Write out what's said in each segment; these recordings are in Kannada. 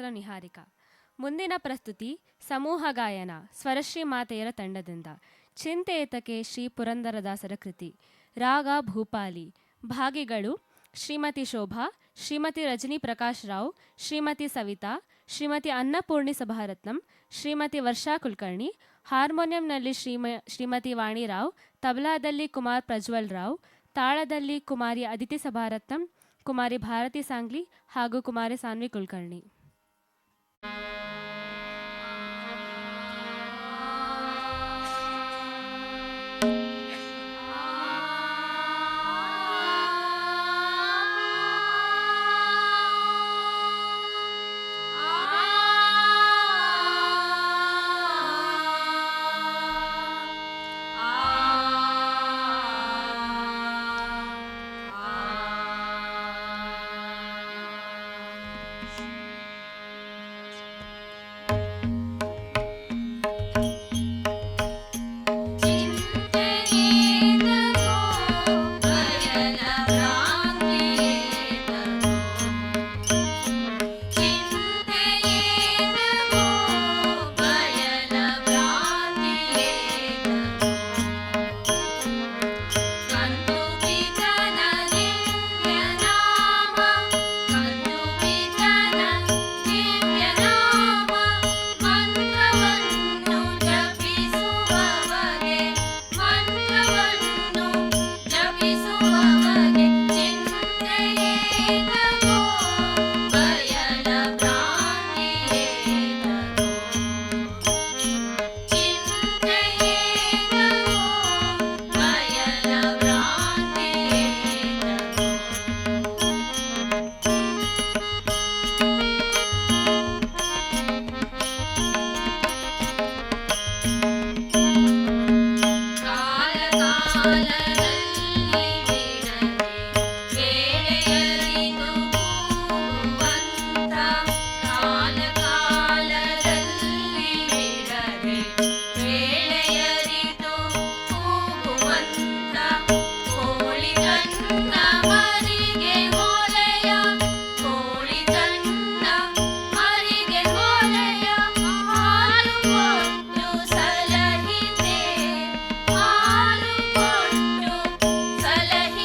ಶಾಸ್ತ್ರ ನಿಹಾರಿಕಾ. ಮುಂದಿನ ಪ್ರಸ್ತುತಿ ಸಮೂಹ ಗಾಯನ, ಸ್ವರಶ್ರೀ ಮಾತೆಯರ ತಂಡದಿಂದ. ಚಿಂತೆಯತಕೆ ಶ್ರೀ ಪುರಂದರದಾಸರ ಕೃತಿ. ರಾಗ ಭೂಪಾಲಿ. ಭಾಗಿಗಳು ಶ್ರೀಮತಿ ಶೋಭಾ, ಶ್ರೀಮತಿ ರಜನಿ ಪ್ರಕಾಶ್ ರಾವ್, ಶ್ರೀಮತಿ ಸವಿತಾ, ಶ್ರೀಮತಿ ಅನ್ನಪೂರ್ಣಿ ಸಭಾರತ್ನಂ, ಶ್ರೀಮತಿ ವರ್ಷಾ ಕುಲಕರ್ಣಿ, ಹಾರ್ಮೋನಿಯಂನಲ್ಲಿ ಶ್ರೀಮ, ಶ್ರೀಮತಿ ವಾಣಿ ರಾವ್, ತಬಲಾದಲ್ಲಿ ಕುಮಾರ್ ಪ್ರಜ್ವಲ್ ರಾವ್, ತಾಳದಲ್ಲಿ ಕುಮಾರಿ ಅದಿತಿ ಸಭಾರತ್ನಂ, ಕುಮಾರಿ ಭಾರತಿ ಸಾಂಗ್ಲಿ ಹಾಗೂ Kumari Sanvi Kulkarni.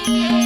Thank you.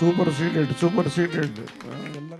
Super seeded super seeded